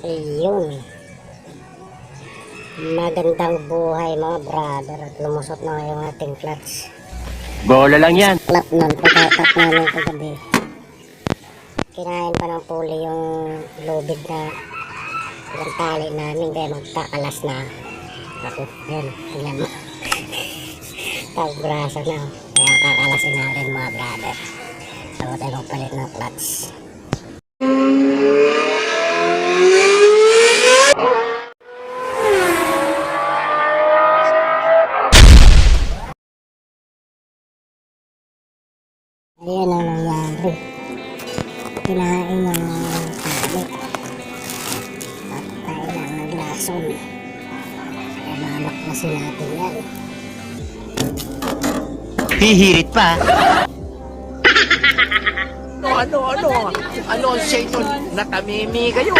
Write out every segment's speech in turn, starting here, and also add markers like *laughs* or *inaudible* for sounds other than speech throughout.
Ayun. Magandang buhay mga brother at lumusot na yung ating clutch. Bola lang yan. Clap nun, pagkakat namin kagabi. Kinain pa ng puli yung lubid na yung tali namin kaya magkakalas na. Ako, yun, tingnan mo. *laughs* Tagbraso na. Kaya kakalasin natin mga brother. Bago tayo magpalit ng clutch. Mamaklasin natin yan. Hihirit pa. Ano, ano, ano? Ano ang sa inyo? Natamimi kayo.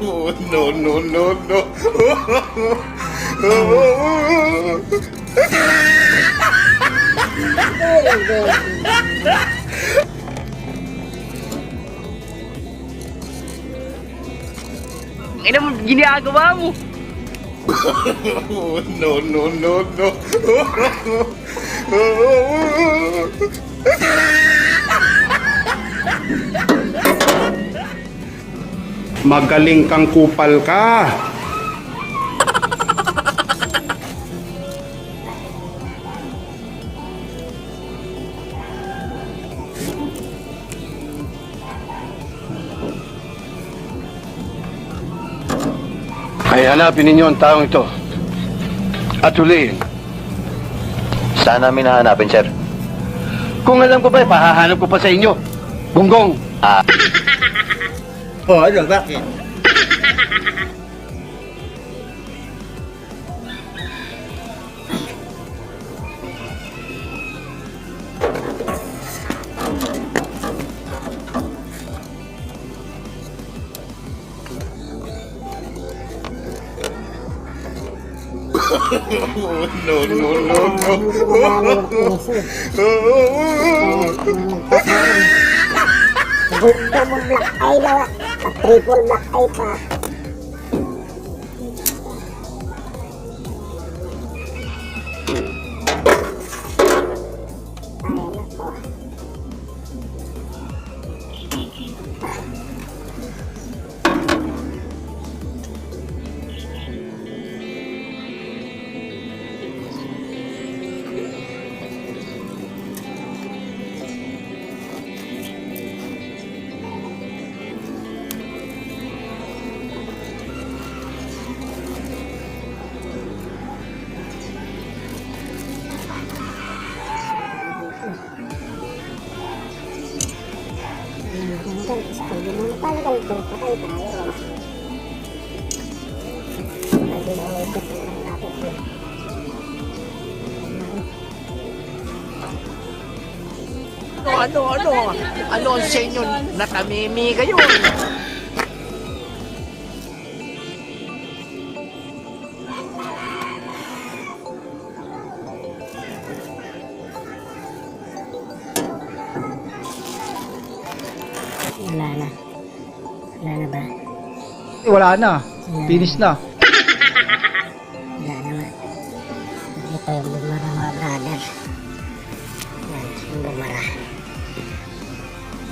Oh, *laughs* no, no, no, no. *laughs* Ina mo, ginagawa mo. *laughs* No, no, no, no. Magaling kang kupal ka. Hanapin ninyo ang taong ito. At huliin. Saan namin hahanapin, sir? Kung alam ko ba, pahahanap ko pa sa inyo. Gunggong. *laughs* Oh, ano, bakit? Oh, no, no, no, no. Double black eye na nga. At triple black eye pa. Hanggang sa. Ano, ano, ano? Ang sa inyo? Natamimi kayo. Wala na. Wala na ba? Wala na. Finish na. Wala na nga. Ito yung bumara mga brother. Yan, yung bumara.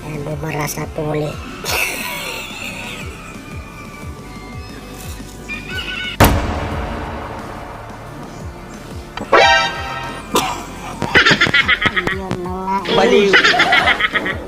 Yan, bumara sa puli. Baliw. *laughs*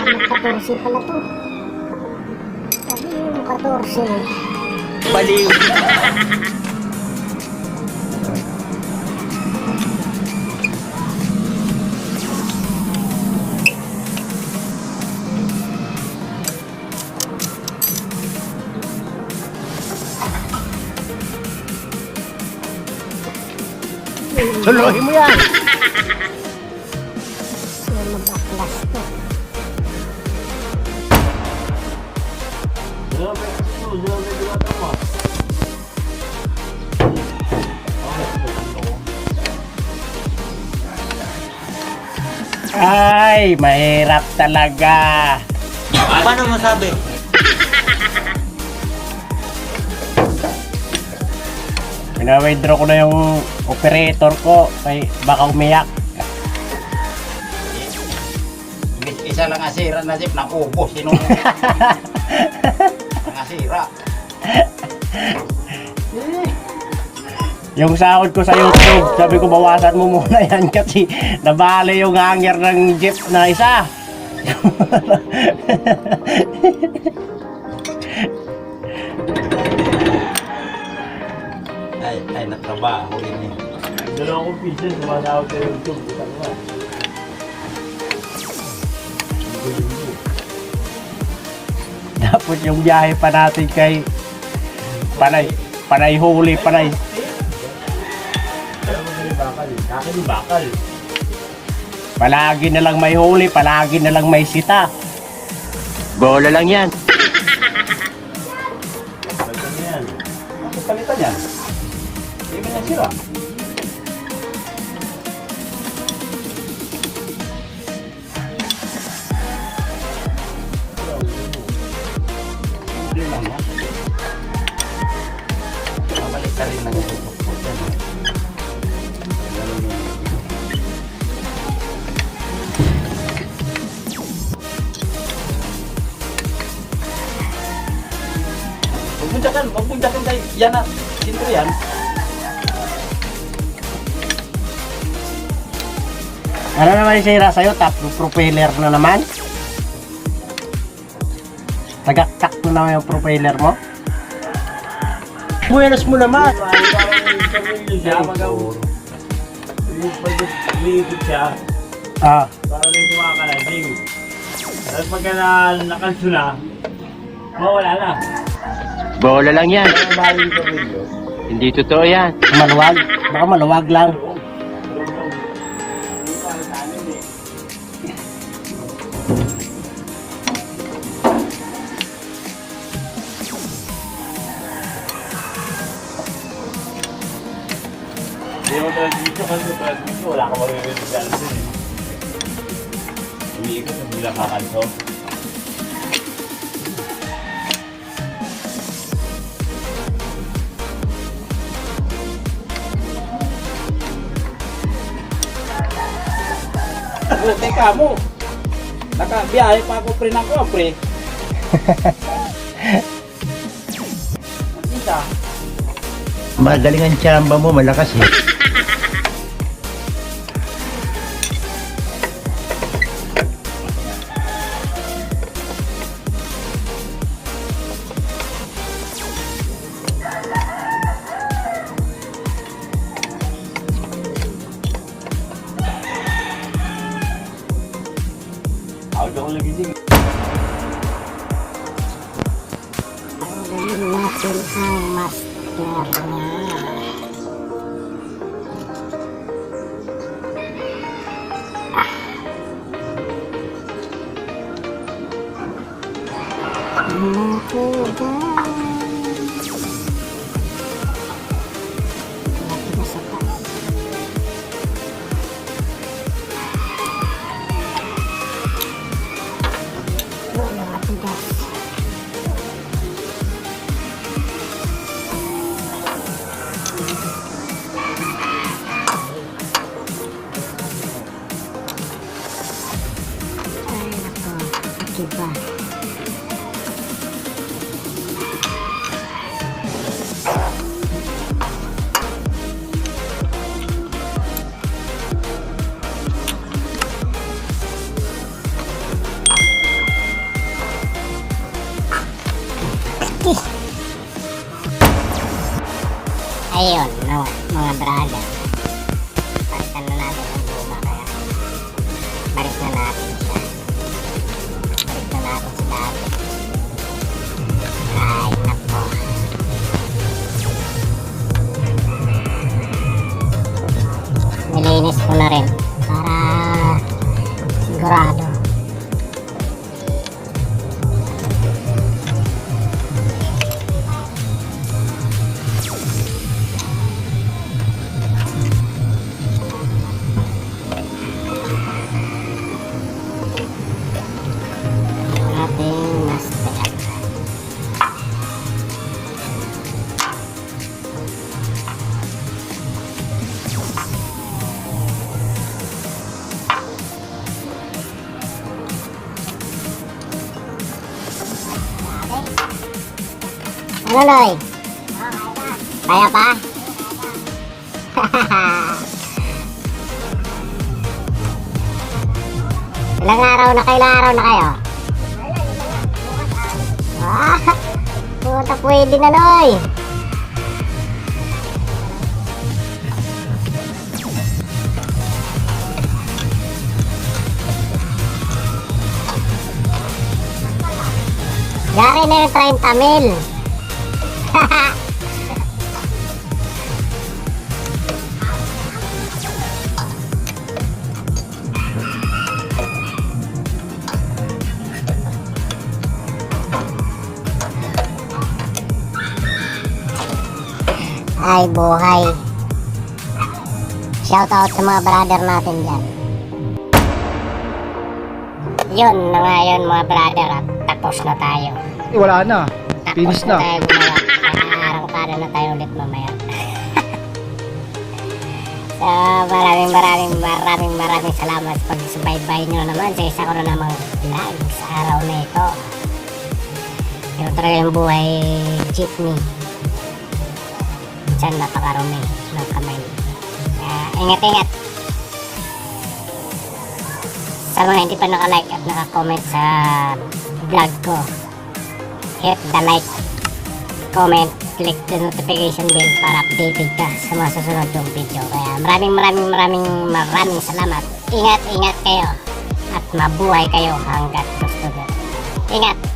14 pala to. Sabi yung 14. Baliw. Tuloy mo yan! Yan mag-backlash *laughs* to. Ay, mahirap talaga. Paano masabi? Pina-withdraw ko na yung operator ko. Kay baka umiyak. Isa lang asira na jeep, nakubos. Sino *laughs* ang asira? Yung sahod ko sa YouTube, sabi ko bawasan mo muna *laughs* yan kasi nabali yung hanger ng jeep na isa. *laughs* Ay, ay, natrabaho din eh. Dalawang pieces, sumasahod sa YouTube. *laughs* Tapos yung biyahe pa natin kay Panay, Panay Huli, Panay. Palagi na lang may huli, palagi na lang may sita. Bola lang yan. *laughs* Ako palitan yan. Hindi mo na sira. Mabalik ka rin ng tutupot yan. Huwag mo dyakan, huwag mo dyakan kay yan na. Sino yan? Ano naman yung sira sa'yo? Top propeller na naman? Tagaktak na naman yung propeller mo? Buenos mo naman! Ah, para may kumakalasing. Tapos pagka na nakanso na, mawala na. Bola lang yan. Hindi totoo yan. maluwag. Baka maluwag lang. Umiikot na bilang kakanso. Oh, teka mo. Nakabiyahe pa ako pre ng ko, pre. Isa. Magaling ang tsamba mo, malakas eh. Natin ang master niya. Guys. Ano, Noy? Kaya pa? *laughs* Ilang araw na kayo, ilang araw na kayo? Ah, puta pwede na, Noy. Yari na yung 30 mil. Ay, buhay. Shout out sa mga brother natin dyan. Yun na nga yun mga brother at tapos na tayo. Eh, wala na. Tapos Finish na na. tayo gumawa. Na tayo ulit mamaya. *laughs* so, maraming maraming maraming maraming salamat sa pagsubaybay nyo naman sa isa ko na namang vlog sa araw na ito. Yung talaga yung buhay jeepney. Diyan napakarumi ng kamay. Kaya ingat-ingat. Sa mga hindi pa naka-like at naka-comment sa vlog ko, hit the like, comment, click the notification bell para updated ka sa mga susunod yung video. Kaya maraming maraming maraming maraming salamat. Ingat, ingat kayo at mabuhay kayo hanggat gusto nyo. Ingat!